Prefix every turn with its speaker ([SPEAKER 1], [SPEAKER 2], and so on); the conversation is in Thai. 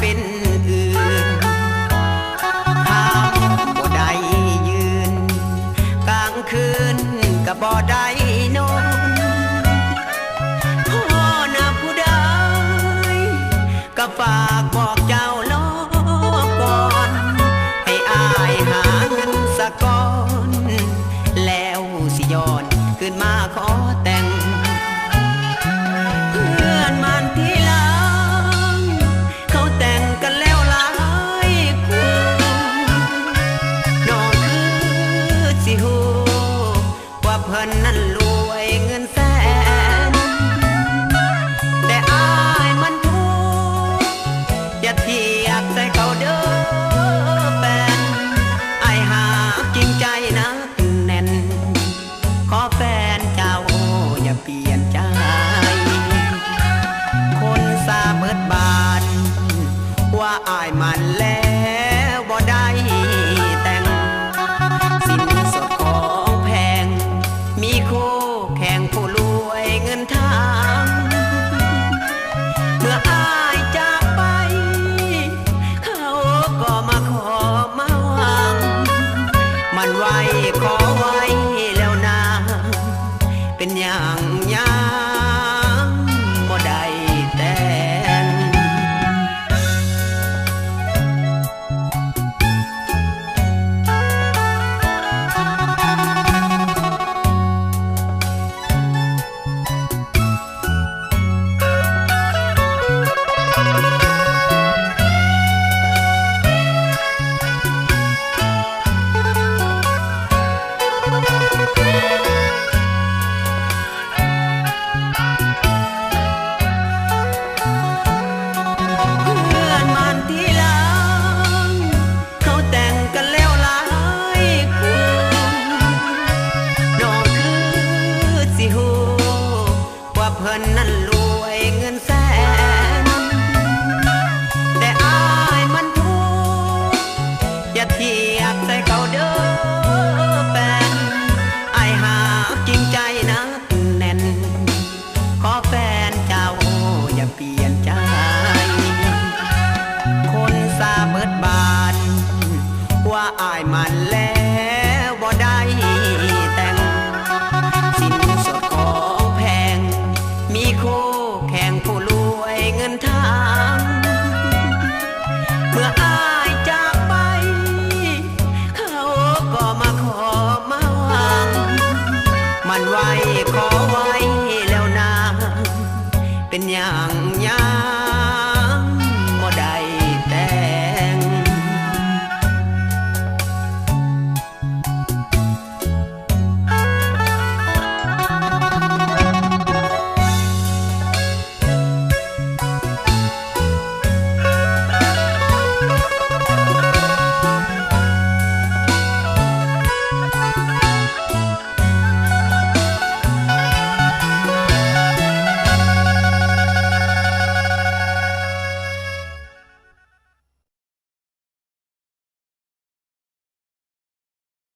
[SPEAKER 1] เป็นอื่นห้ามบ่ได้ยืน กลางคืนก็บ่ได้นอนพ่อนาผู้ใดก็ฝากบอกเจ้ารอก่อน ให้อายหาเงินสักก้อน แล้วสิย้อนขึ้นมาขอแต่ง เบิดบาน ว่าอายมันแล้วบ่ได้แต่ง สินสดของแพง มีคู่แข่งผู้รวยเงินทางเมื่ออายจากไป เขาก็มาขอมาวางมันไว้ขอไว้แล้วนะเป็นอย่างยัง เบ่ได้แต่ง สินสดของแพง มีคู่แข่งผู้รวยเงินทาง เมื่ออายจากไป เขาก็มาขอมาหวังมันไว้ขอ